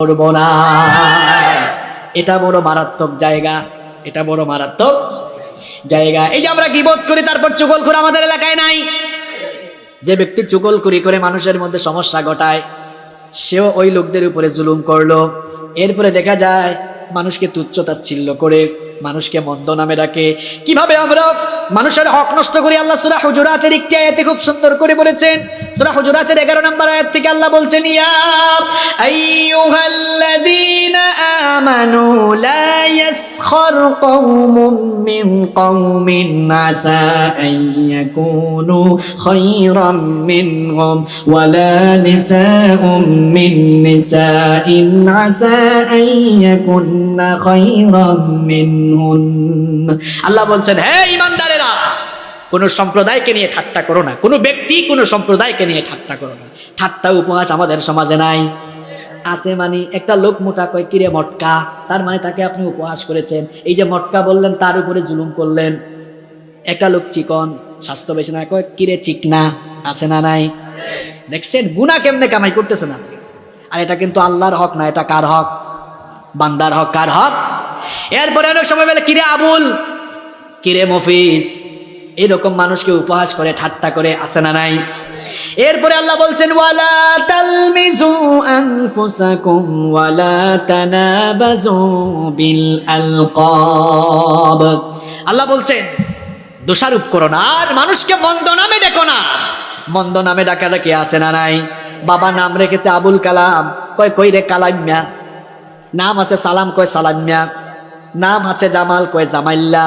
করব না। এটা বড় মারাত্মক জায়গা, এটা বড় মারাত্মক জায়গা। এই যে আমরা গিবত করি, তারপর চুগল করে আমাদের এলাকায় নাই? যে ব্যক্তি চুগল করি করে মানুষের মধ্যে সমস্যা ঘটায়, সেও ওই লোকদের উপরে জুলুম করল। এরপরে দেখা যায়, মানুষকে তুচ্ছ তাচ্ছিল্য করে, মানুষকে মন্দ নামে ডাকে। কীভাবে আমরা মানুষের হক নষ্ট করি আল্লাহ সুরা হুজুরাতের একটি আয়াতে খুব সুন্দর করে বলেছেন। সুরা হুজুরাতের এগারো নম্বর আয়াত থেকে আল্লাহ বলছেন আমানু লা কওমুম মিন কওমিন আসা আন ইয়াকুনু খায়রাম মিনহুম ওয়ালা নিসাউম মিন নিসাইন আসা খায়রাম মিনহুন। আল্লাহ বলছেন, হে ইমানদারেরা কোন সম্প্রদায়কে নিয়ে ঠাট্টা করো না। কোনো ব্যক্তি কোনো সম্প্রদায়কে নিয়ে ঠাট্টা করো না। ঠাট্টা উপহাস আমাদের সমাজে নাই। আছে মানে একটা লোক মোটা কয়, কিরে মটকা? তার মানে তাকে আপনি উপহাস করেছেন। এই যে মটকা বললেন, তার উপরে জুলুম করলেন। একটা লোক চিকন, স্বাস্থ্য বেশি না কয়, কিরে চিকনা, আছে না নাই? দেখছেন গুণা কেমনে কামাই করতেছেন আপনি? আর এটা কিন্তু আল্লাহর হক না, এটা কার হক? বান্দার হক কার হক? এরপরে অনেক সময় বলে, কিরে আবুল? কিরে মফিজ? এরকম মানুষকে উপহাস করে, ঠাট্টা করে আসে না নাই? এরপরে আল্লাহ বলছেন, ওয়ালা ওয়ালা আল্লাহ বলছেন, দোষারোপ করো না, আর মানুষকে মন্দ নামে ডেকো না। মন্দ নামে ডাকা ডাকি আছে না নাই? বাবা নাম রেখেছে আবুল কালাম। কয়, কই রে কালামিয়া নাম আছে সালাম, কয় সালামিয়া নাম আছে জামাল, কয় জামাইল্লা।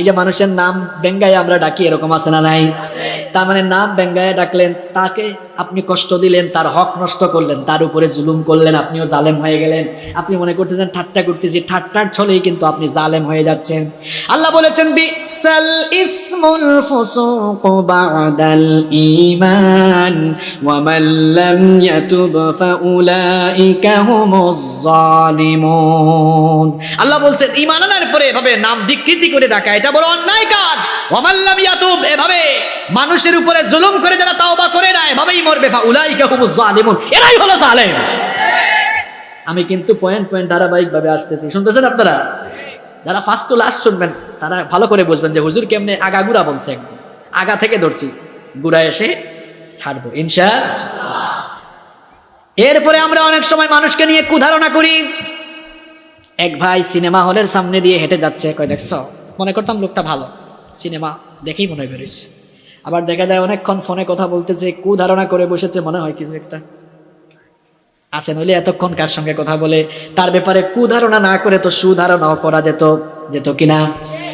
এই যে মানুষের নাম বেঙ্গায় আমরা ডাকি, এরকম আছে না নাই? তার মানে নাম বেঙ্গায় ডাকলেন, তাকে আপনি কষ্ট দিলেন, তার হক নষ্ট করলেন, তার উপরে জুলুম করলেন, আপনিও জালেম হয়ে গেলেন। আপনি মনে করতেছেন, ঠাট্টা করতেছি, ঠাট্টার ছলেই কিন্তু আপনি জালেম হয়ে যাচ্ছেন। আল্লাহ বলেছেন, বিসাল ইসমুল ফুসুক বাদাল ঈমান, ওয়া মান লাম ইয়াতুব ফাউলাইকা হুমুজ জালিমুন। আল্লাহ বলছেন, ঈমান আনার পরে এভাবে নাম বিকৃতি করে ডাকা এটা বড় অন্যায় কাজ। এভাবে মানুষের উপরে জুলুম করে যারা তাওবা করে না, এভাবেই মরবে। এরাই হলো জালেম। আমি কিন্তু পয়েন্ট পয়েন্ট ধারাবাহিকভাবে আসতেছি। শুনতেছেন আপনারা? যারা ফার্স্ট টু লাস্ট শুনবেন, তারা ভালো করে বুঝবেন যে হুজুর কেমনে আগা গুড়া বলছে একদম। আগা থেকে ধরছি। গুড়া এসে ছাড়বো ইনশা এরপরে আমরা অনেক সময় মানুষকে নিয়ে কুধারণা করি। এক ভাই সিনেমা হলের সামনে দিয়ে হেঁটে যাচ্ছে। কয়, দেখছ? মনে করতাম লোকটা ভালো। সিনেমা দেখেই মনে বেরোইছে। আবার দেখা যায় অনেকক্ষণ ফোনে কথা বলতেছে কুধারণা করে বসেছে, মনে হয় কিছু একটা। আছে, নইলে এতক্ষণ কার সঙ্গে কথা বলে, তার ব্যাপারে কুধারণা না করে তো সুধারণাও করা যেত যেত কিনা।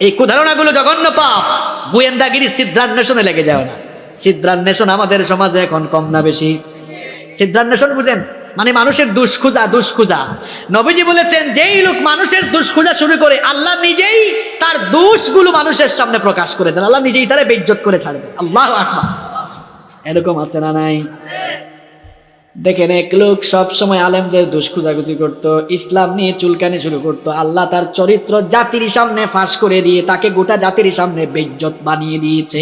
এই কুধারণাগুলো জঘন্য পাপ। গোয়েন্দাগিরি সিদ্ধান্বেষণে লেগে যাও না। সিদ্ধান্বেষণ আমাদের সমাজে এখন কম না বেশি। সিদ্ধান্বেষণ বুঝেন? মানে মানুষের দুষ্খুজা দুষ্খুজা। নবীজি বলেছেন, যেই লোক মানুষের দুষ্খুজা শুরু করে, আল্লাহ নিজেই তার দোষগুলো মানুষের সামনে প্রকাশ করে দেন। আল্লাহ নিজেই তারা বেজ্জত করে ছাড়বে আল্লাহ আকবার। এরকম আছে না নাই? দেখেন, এক লোক সব সময় আলেমদের দোষ খুঁজাখুঁজি করত, ইসলাম নিয়ে চুলকানি শুরু করত, আল্লাহ তার চরিত্র জাতির সামনে ফাঁস করে দিয়ে তাকে গোটা জাতির সামনে বেজ্জত বানিয়ে দিয়েছে।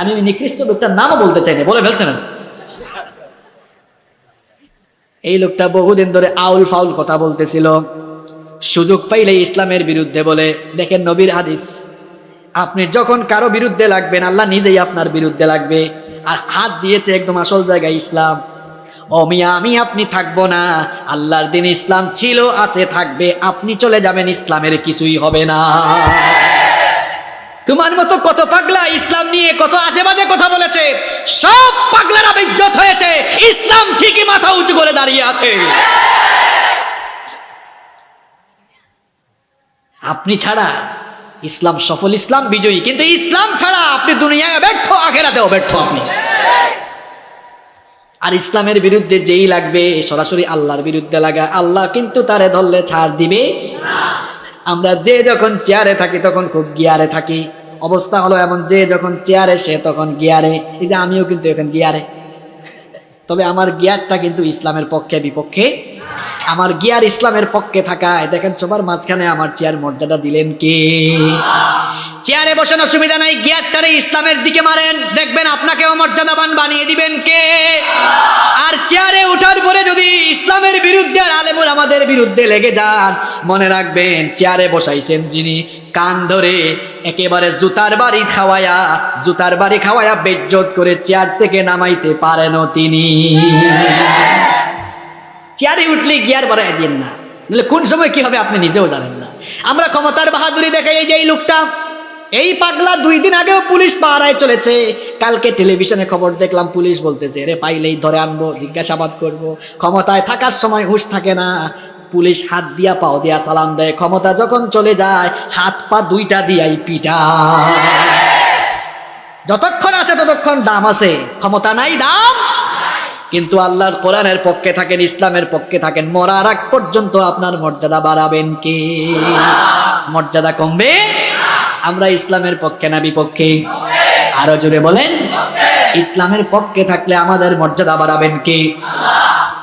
আমি নিকৃষ্ট লোকটার নামও বলতে চাই না বলে ফেলছেন না এই লোকটা বহুদিন ধরে আউল ফাউল কথা বলতেছিল, সুযোগ পাইলে ইসলামের বিরুদ্ধে বলে, দেখেন নবীর হাদিস। আপনি যখন কারও বিরুদ্ধে লাগবেন, আল্লাহ নিজেই আপনার বিরুদ্ধে লাগবে। আর হাত দিয়েছে একদম আসল জায়গায় ইসলাম। ও মিয়া, আমি আপনি থাকব না। আল্লাহর দিন ইসলাম ছিল, আছে, থাকবে। আপনি চলে যাবেন, ইসলামের কিছুই হবে না। তোমার মতো কত পাগলা ইসলাম নিয়ে কত আজে বাজে কথা বলেছে। সব পাগলারা বিজ্জত হয়েছে। ইসলাম ঠিকই মাথা উঁচু করে দাঁড়িয়ে আছে। আপনি ছাড়া ইসলাম সফল, ইসলাম বিজয়ী। কিন্তু ইসলাম ছাড়া আপনি দুনিয়ায় ব্যর্থ, আখেরাতেও ব্যর্থ আপনি। আর ইসলামের বিরুদ্ধে যেই লাগবে, সরাসরি আল্লাহর বিরুদ্ধে লাগা। আল্লাহ কিন্তু তারে ধরলে ছাড় দিবে আমরা যে যখন চেয়ারে থাকি, তখন খুব গিয়ারে থাকি। অবস্থা হলো এমন, যে যখন চেয়ারে, সে তখন গিয়ারে। এই যে আমিও কিন্তু এখন গিয়ারে। তবে আমার গিয়ারটা কিন্তু ইসলামের পক্ষে বিপক্ষে আমার গিয়ার ইসলামের পক্ষে থাকায়, দেখেন সবার মাঝখানে আমার চেয়ার মর্যাদা দিলেন কে? চেয়ারে বসানো সুবিধা নাই, গিয়ারটারে ইসলামের দিকে মারেন, দেখবেন আপনাকেও মর্যাদাবান বানিয়ে দিবেন কে? আর চেয়ারে ওঠার পরে যদি ইসলামের বিরুদ্ধে আর আলেমুল আমাদের বিরুদ্ধে লেগে যান, মনে রাখবেন চেয়ারে বসাইছেন যিনি, কান ধরে একেবারে জুতার বাড়ি খাওয়ায়া, জুতার বাড়ি খাওয়ায়া বেজ্জত করে চেয়ার থেকে নামাইতে পারেন তিনি। চেয়ারে উঠলে গিয়ার বাড়াই দিন না। নাহলে কোন সময় কি হবে আপনি নিজেও জানেন না। আমরা ক্ষমতার বাহাদুরি দেখাই এই যে এই লোকটা। এই পাগলা দুই দিন আগেও পুলিশ পাহারায় চলেছে। কালকে টেলিভিশনে খবর দেখলাম, পুলিশ বলতেছে রে পাইলেই ধরে আনব, জিজ্ঞাসাবাদ করব। ক্ষমতায় থাকার সময় হুঁশ থাকে না। পুলিশ হাত দিয়া, পাও দিয়া সালাম দেয়। ক্ষমতা যখন চলে যায়, হাত পা দুইটা দিয়াই পিটা যতক্ষণ আছে ততক্ষণ দাম আছে। ক্ষমতা নাই, দাম কিন্তু আল্লাহর কোরআনের পক্ষে থাকেন, ইসলামের পক্ষে থাকেন, মরার আগ পর্যন্ত আপনার মর্যাদা বাড়াবেন কে? মর্যাদা কমবে? আমরা ইসলামের পক্ষে না বিপক্ষে? আরও জোরে বলেন। ইসলামের পক্ষে থাকলে আমাদের মর্যাদা বাড়াবেন কে?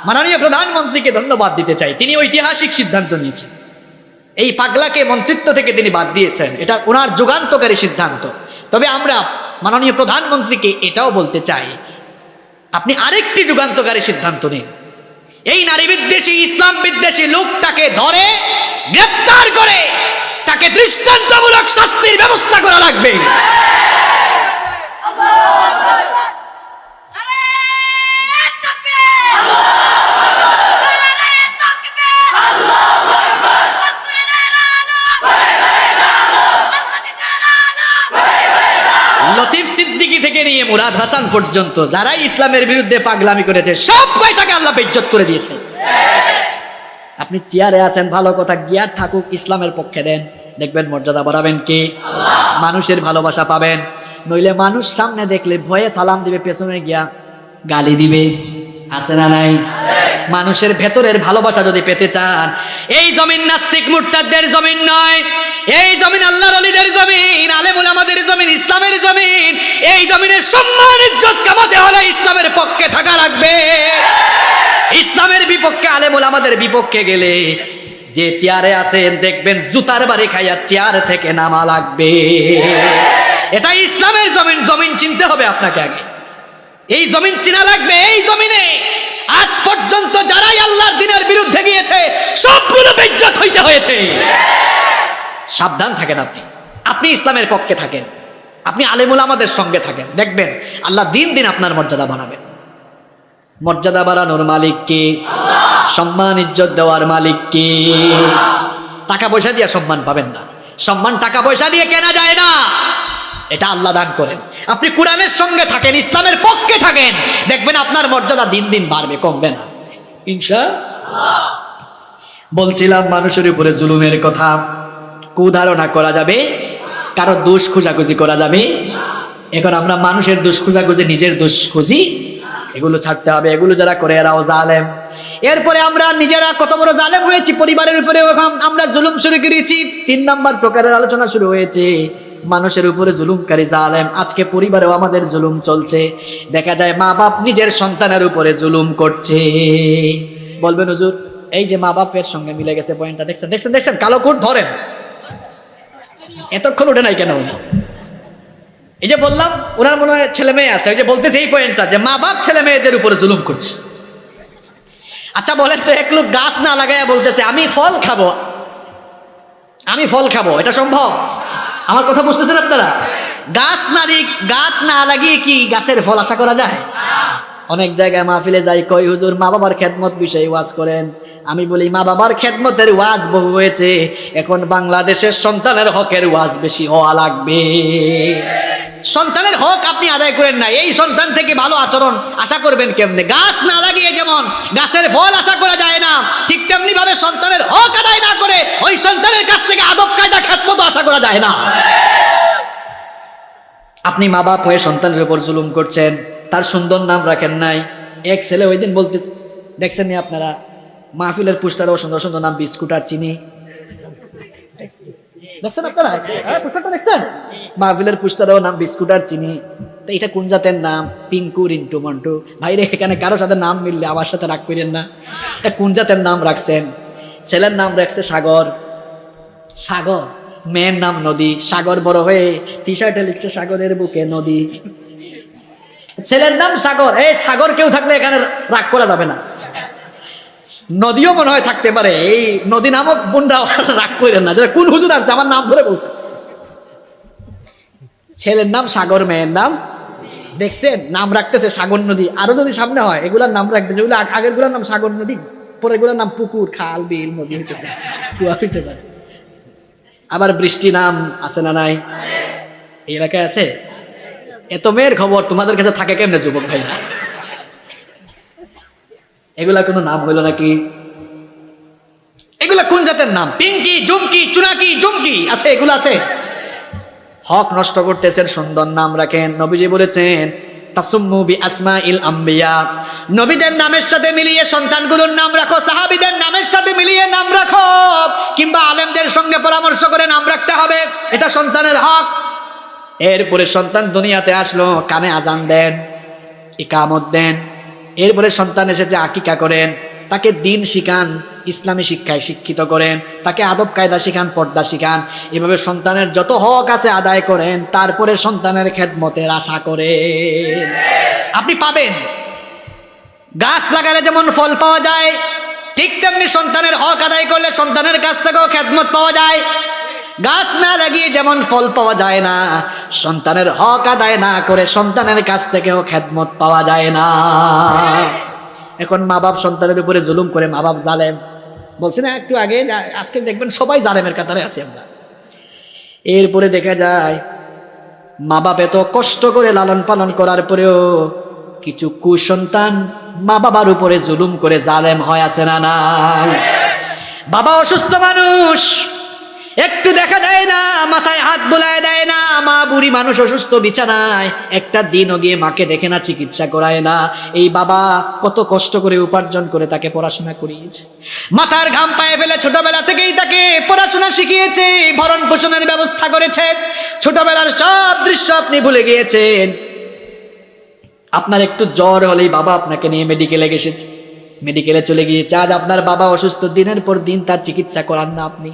মাননীয় প্রধানমন্ত্রীকে ধন্যবাদ দিতে চাই। তিনি ঐতিহাসিক সিদ্ধান্ত নিয়েছেন। এই পাগলাকে মন্ত্রিত্ব থেকে তিনি বাদ দিয়েছেন। এটা ওনার যুগান্তকারী সিদ্ধান্ত। তবে আমরা মাননীয় প্রধানমন্ত্রীকে এটাও বলতে চাই আপনি আরেকটি যুগান্তকারী সিদ্ধান্ত নিন। এই নারী বিদ্বেষী ইসলাম বিদ্বেষী লোকটাকে ধরে, গ্রেফতার করে তাকে দৃষ্টান্তমূলক শাস্তির ব্যবস্থা করা লাগবে। লতিফ সিদ্দিকি থেকে নিয়ে মুরাদ হাসান পর্যন্ত যারাই ইসলামের বিরুদ্ধে পাগলামি করেছে, সব কয়টাকে আল্লাহ বেজ্জত করে দিয়েছে। আপনি চেয়ারে আছেন, ভালো কথা গিয়ার থাকুক, ইসলামের পক্ষে দেন। দেখবেন মর্যাদা বাড়াবেন কে? মানুষের ভালোবাসা পাবেন। নইলে মানুষ সামনে দেখলে ভয়ে সালাম দিবে, পেছনে গিয়া গালি দিবে। আছে না নাই? মানুষের ভেতরের ভালোবাসা যদি পেতে চান, এই জমিন নাস্তিক মুরতাদদের জমিন নয়। এই জমিন আল্লাহর অলিদের জমিন আলেমুল আমাদের জমিন, ইসলামের জমিন। এই জমিনের সম্মান, ইজ্জত কামাতে হলে ইসলামের পক্ষে থাকা লাগবে। ইসলামের বিপক্ষে আলেমুল আমাদের বিপক্ষে গেলে যে চেয়ারে আছেন, দেখবেন জুতার বাড়ি খাইয়া চেয়ার থেকে নামা লাগবে। এটা ইসলামের জমিন জমিন চিনতে হবে আপনাকে আগে। এই জমিন চিনা লাগবে, এই জমিনে আজ পর্যন্ত যারাই আল্লাহর দিনের বিরুদ্ধে গিয়েছে, সবগুলো বেজ্জত হইতে হয়েছে। সাবধান থাকেন আপনি। আপনি ইসলামের পক্ষে থাকেন। আপনি আলেমুল আমাদের সঙ্গে থাকেন। দেখবেন, আল্লাহ দিন দিন আপনার মর্যাদা বাড়াবেন। মর্যাদা বাড়ানোর মালিক কে? সম্মান, ইজ্জত দেওয়ার মালিক কে? টাকা পয়সা দিয়ে সম্মান পাবেন না। সম্মান, টাকা পয়সা দিয়ে কেনা যায় না। এটা আল্লাহ দান করেন। আপনি কোরআনের সঙ্গে থাকেন, ইসলামের পক্ষে থাকেন। দেখবেন আপনার মর্যাদা দিন দিন বাড়বে, কমবে না। ইনশা বলছিলাম মানুষের উপরে জুলুমের কথা। কুধারণা করা যাবে? কারও দোষ খোঁজাখুঁজি করা যাবে? এখন আমরা মানুষের দোষ খোঁজাখুঁজি, নিজের দোষ খুঁজি, এগুলো ছাড়তে হবে। এগুলো যারা করে এরাও জালেম। এরপরে আমরা নিজেরা কত বড় জালেম হয়েছি, পরিবারের উপরে আমরা জুলুম শুরু করেছি। তিন নাম্বার প্রকারের আলোচনা শুরু হয়েছে। মানুষের উপরে জুলুমকারী জালেম। আজকে পরিবারেও আমাদের জুলুম চলছে। দেখা যায় মা বাপ নিজের সন্তানের উপরে জুলুম করছে। বলবেন, হুজুর, এই যে মা বাপের সঙ্গে মিলে গেছে পয়েন্টটা দেখছেন দেখছেন দেখছেন? কালো কোট ধরেন। এতক্ষণ উঠে নাই কেন? উনি এই যে বললাম, ওনার মনে হয় ছেলে মেয়ে আছে, ওই যে বলতেছে এই পয়েন্টটা যে মা বাপ ছেলে মেয়েদের উপরে জুলুম করছে। আচ্ছা বলেন তো, এক লোক গাছ না লাগাইয়া বলতেছে, আমি ফল খাব। আমি ফল খাব, এটা সম্ভব? আমার কথা বুঝতেছেন আপনারা? গাছ না গাছ না লাগিয়ে কি গাছের ফল আশা করা যায়? অনেক জায়গায় মাহফিলে যাই, কই, হুজুর মা বাবার খেদমত বিষয়ে ওয়াজ করেন। আমি বলি, মা বাবার খেদমতের ওয়াজ বহু হয়েছে। এখন বাংলাদেশের সন্তানের হকের ওয়াজ বেশি হওয়া লাগবে। সন্তানের হক আপনি আদায় করেন না। এই সন্তান থেকে ভালো আচরণ আশা করবেন কেমনে? গাছ না লাগিয়ে যেমন গাছের ফল আশা করা যায় না, ঠিক তেমনি ভাবে সন্তানের হক আদায় না করে ওই সন্তানের কাছ থেকে আদব কায়দা খ্যাতমতো আশা করা যায় না। আপনি মা বাপ হয়ে সন্তানের উপর জুলুম করছেন, তার সুন্দর নাম রাখেন নাই। এক ছেলে ওই দিন বলতেছে, দেখছেন আপনারা মাহফিলের পুস্টারও সুন্দর সুন্দর নাম বিস্কুট আর চিনি। দেখছেন আপনারা? হ্যাঁ দেখছেন? মাহফিলের নাম বিস্কুট আর চিনি। তো এটা কোন জাতের নাম? পিঙ্কু, রিন্টু, মন্টু। এখানে সাথে নাম মিললে আমার সাথে রাগ করেন না। এটা কোন জাতের নাম রাখছেন? ছেলের নাম রাখছে সাগর। সাগর, মেয়ের নাম নদী। সাগর বড় হয়ে টি শার্টে লিখছে সাগরের বুকে নদী। ছেলের নাম সাগর। এই সাগর কেউ থাকলে এখানে রাগ করা যাবে না। নদীও মনে হয় থাকতে পারে। এই নদী নামক বোনরা রাগ করেন না। যেটা কোন হুজুর আছে, আমার নাম ধরে বলছে। ছেলের নাম সাগর, মেয়ের নাম দেখছেন? নাম রাখতেছে সাগর নদী। আরও যদি সামনে হয়, এগুলার নাম রাখবে যেগুলো আগ- আগেরগুলোর নাম সাগর নদী, পরেরগুলোর নাম পুকুর, খাল, বিল, নদী হইতে পারে। পারে। আবার বৃষ্টি নাম আছে না নাই? এই এলাকায় আছে? এত মেয়ের খবর তোমাদের কাছে থাকে কেমনে, যুবক ভাই? এগুলা কোনো নাম হইল নাকি? এগুলা কোন জাতের নাম? পিঙ্কি, জুমকি, চুনাকি, জুমকি, আছে, এগুলো আছে। হক নষ্ট করতেছেন, সুন্দর নাম রাখেন। নবীজি বলেছেন বি ইল নবীদের নামের সাথে মিলিয়ে সন্তানগুলোর নাম রাখো, সাহাবীদের নামের সাথে মিলিয়ে নাম রাখো, কিংবা আলেমদের সঙ্গে পরামর্শ করে নাম রাখতে হবে। এটা সন্তানের হক। এরপরে সন্তান দুনিয়াতে আসলো, কানে আজান দেন, ইকামত দেন। এরপরে সন্তান এসেছে আকিকা করেন, তাকে দিন শিখান, ইসলামী শিক্ষায় শিক্ষিত করেন, তাকে আদব কায়দা শিখান, পর্দা শিখান। এভাবে সন্তানের যত হক আছে আদায় করেন, তারপরে সন্তানের খেদমতের আশা করেন। আপনি পাবেন। গাছ লাগালে যেমন ফল পাওয়া যায়, ঠিক তেমনি সন্তানের হক আদায় করলে সন্তানের কাছ থেকেও খেদমত পাওয়া যায়। গাছ না লাগিয়ে যেমন ফল পাওয়া যায় না, সন্তানের হক আদায় না করে সন্তানের কাছ থেকেও খেদমত পাওয়া যায় না। এখন মা বাপ সন্তানের উপরে জুলুম করে মা বাপ জালেম। বলছি না, একটু আগে আজকে দেখবেন সবাই জালেমের কাতারে আছি আমরা। এরপরে দেখা যায় মা বাপ এত কষ্ট করে লালন পালন করার পরেও কিছু কুসন্তান মা বাবার উপরে জুলুম করে জালেম হয় আছে না নাই? বাবা অসুস্থ মানুষ একটু দেখা দেয় না, মাথায় হাত বোলায় দেয় না, মা বুড়ি মানুষ অসুস্থ, বিছানায়। একটা দিনও গিয়ে মাকে দেখে না, চিকিৎসা করায় না। এই বাবা কত কষ্ট করে উপার্জন করে তাকে পড়াশোনা করিয়েছে। মাথার ঘাম পায়ে ফেলে ছোটবেলা থেকেই তাকে পড়াশোনা শিখিয়েছে, ভরণ পোষণের ব্যবস্থা করেছে। ছোটবেলার সব দৃশ্য আপনি ভুলে গিয়েছেন। আপনার একটু জ্বর হলেই বাবা আপনাকে নিয়ে মেডিকেলে গেছেছে মেডিকেলে চলে গিয়েছে। আজ আপনার বাবা অসুস্থ, দিনের পর দিন তার চিকিৎসা করান না আপনি।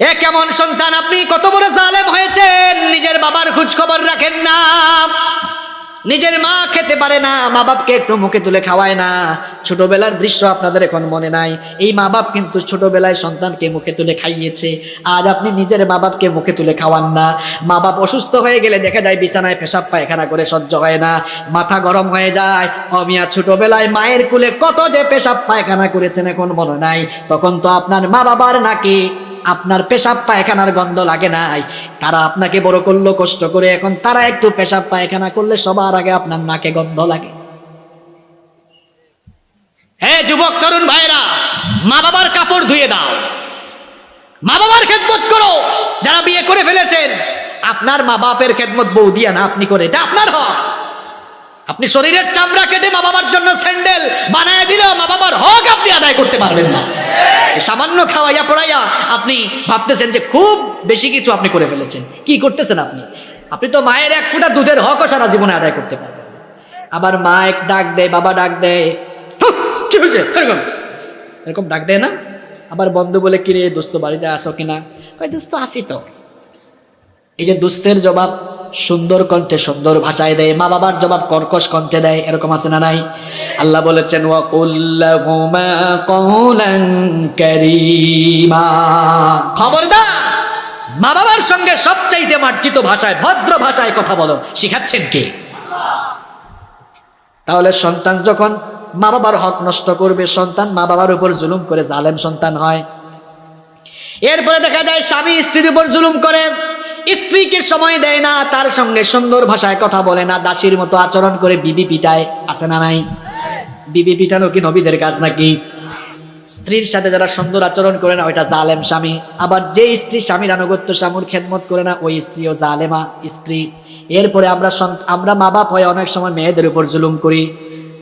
এ কেমন সন্তান, আপনি কত বড় জালেম হয়েছেন? নিজের বাবার খোঁজ খবর রাখেন না। নিজের মা খেতে পারে না মা বাপকে একটু মুখে তুলে খাওয়ায় না। ছোটবেলার দৃশ্য আপনাদের এখন মনে নাই। এই মা বাপ কিন্তু ছোটবেলায় সন্তানকে মুখে তুলে খাইয়েছে। আজ আপনি নিজের মা বাপকে মুখে তুলে খাওয়ান না। মা বাপ অসুস্থ হয়ে গেলে দেখা যায় বিছানায় পেশাব, পায়খানা করে সহ্য হয় না। মাথা গরম হয়ে যায়। অমিয়া ছোটবেলায় মায়ের কুলে কত যে পেশাব, পায়খানা করেছেন এখন মনে নাই। তখন তো আপনার মা বাবার নাকি আপনার পেশাব পায়খানার গন্ধ লাগে নাই। তারা আপনাকে বড় করল, কষ্ট করে। এখন তারা একটু পেশাব পায়খানা করলে সবার আগে আপনার নাকে গন্ধ লাগে। হ্যাঁ যুবক, তরুণ ভাইরা মা বাবার কাপড় ধুয়ে দাও। মা বাবার খেদমত করো। যারা বিয়ে করে ফেলেছেন, আপনার মা বাপের খেদমত বউ দিয়া না, আপনি করে। এটা আপনার হক। আপনি শরীরের চামড়া কেটে মা বাবার জন্য স্যান্ডেল বানায় দিলেও মা বাবার হক আপনি আদায় করতে পারবেন না। সামান্য খাওয়াইয়া পড়াইয়া আপনি ভাবতেছেন যে খুব বেশি কিছু আপনি করে ফেলেছেন। কি করতেছেন আপনি? আপনি তো মায়ের এক ফুটা দুধের হকও সারা জীবনে আদায় করতে পারবেন আবার মা এক ডাক দেয় বাবা ডাক দেয়। "হুঁ, কি হয়েছে? এরকম। এরকম ডাক দেয় না? আবার বন্ধু বলে কিরে দোস্ত বাড়িতে আসো কিনা? কয় দোস্ত আসি তো। এই যে দুস্থের জবাব সুন্দর কণ্ঠে সুন্দর ভাষায় দেয়, মা বাবার জবাব কর্কশ কণ্ঠে দেয়, এরকম আছে না নাই? আল্লাহ বলেছেন মা বাবার সঙ্গে সবচাইতে মার্জিত ভাষায়, ভদ্র ভাষায় কথা বলো। শিখাচ্ছেন কে? তাহলে সন্তান যখন মা বাবার হক নষ্ট করবে, সন্তান মা বাবার উপর জুলুম করে জালেম সন্তান হয়। এরপরে দেখা যায়, স্বামী স্ত্রীর উপর জুলুম করে। স্ত্রীকে সময় দেয় না, তার সঙ্গে সুন্দর ভাষায় কথা বলে না, দাসীর মতো আচরণ করে বিবি পিটায়, আছে না নাই? বিবি পিটানো কি নবীদের কাজ নাকি? স্ত্রীর সাথে যারা সুন্দর আচরণ করে না, ওইটা জালেম স্বামী। আবার যে স্ত্রী স্বামীর আনুগত্য স্বামীর খেদমত করে না, ওই স্ত্রীও জালেমা স্ত্রী। এরপরে আমরা আমরা মা বাপ হয়ে অনেক সময় মেয়েদের উপর জুলুম করি।